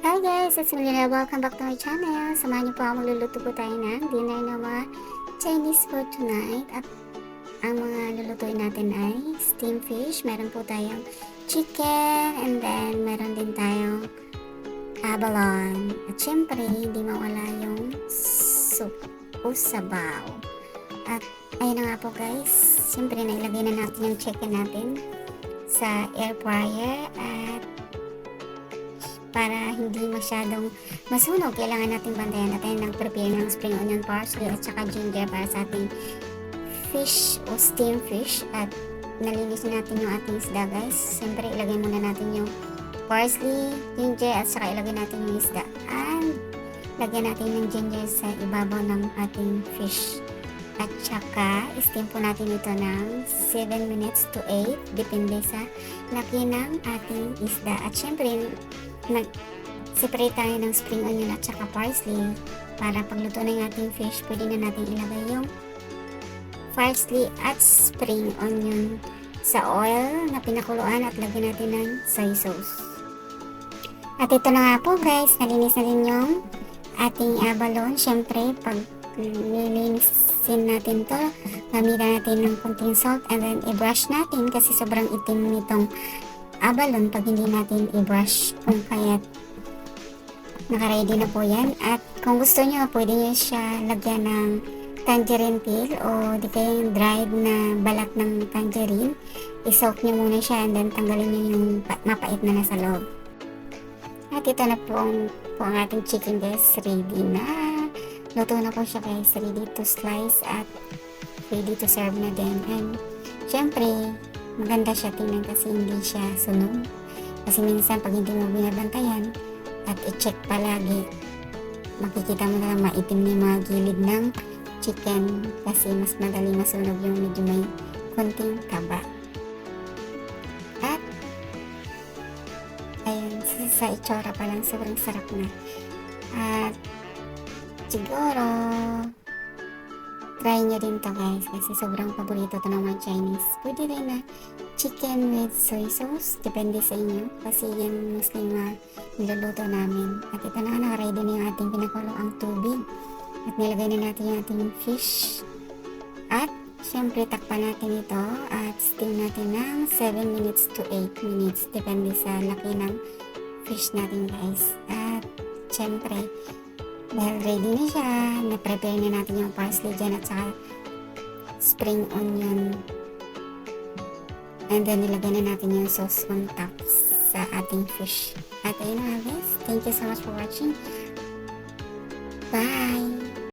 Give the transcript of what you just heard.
Hi guys, it's Melina. Welcome back to my channel. Samahan niyo po ako magluluto po tayo ng dinner ng mga Chinese food tonight. At ang mga lulutuin natin ay steamed fish. Meron po tayong chicken and then meron din tayong abalone. At syempre, hindi mawala yung soup o sabaw. At ayun na nga po guys, syempre nailagay na natin yung chicken natin sa air fryer at para hindi masyadong masunog, kailangan natin bantayan natin ng prepare ng spring onion parsley at saka ginger para sa ating fish o steam fish at nalinis na natin yung ating isda guys. Siyempre ilagay muna natin yung parsley, ginger at saka ilagay natin yung isda and lagyan natin ng ginger sa ibabaw ng ating fish. At saka, steam po natin ito ng 7 minutes to 8, depende sa laki ng ating isda. At syempre, nag-separate tayo ng spring onion at saka parsley para pagluto yung ating fish, pwede na natin ilagay yung parsley at spring onion sa oil na pinakuluan at lagyan natin ng soy sauce. At ito na nga po guys, nalinis na din yung ating abalone. Siyempre, pag nilinisin natin to, gamitan natin ng konting salt and then i-brush natin kasi sobrang itim nitong abalon pag hindi natin i-brush kung kaya nakaready na po yan. At kung gusto nyo pwede nyo siya lagyan ng tangerine peel o di kaya yung dried na balat ng tangerine. Isoak nyo muna siya and then tanggalin nyo yung pa- mapait na nasa loob. At ito na po ang, po ang ating chicken guys. Ready na. Luto na po siya guys. Ready to slice at ready to serve na din. And syempre maganda siya tingnan kasi hindi siya sunog. Kasi minsan pag hindi mo binabantayan at i-check palagi, makikita mo na maitim na yung mga gilid ng chicken kasi mas madali masunog yung medyo may konting taba. At ayun, sa, sa itsura pa lang sobrang sarap na. At siguro try nyo din to guys kasi sobrang paborito to ng mga Chinese. Pwede rin na chicken with soy sauce. Depende sa inyo kasi yan mostly na niluluto namin. At ito na nga, ready na yung ating pinakulo ang tubig. At nilagay na natin yung ating fish. At syempre takpan natin ito at steam natin ng 7 minutes to 8 minutes. Depende sa laki ng fish natin guys. At syempre, dahil ready na siya, na-prepare na natin yung parsley dyan at saka spring onion. And then nilagay na natin yung sauce on top sa ating fish. At ayun na guys, thank you so much for watching. Bye!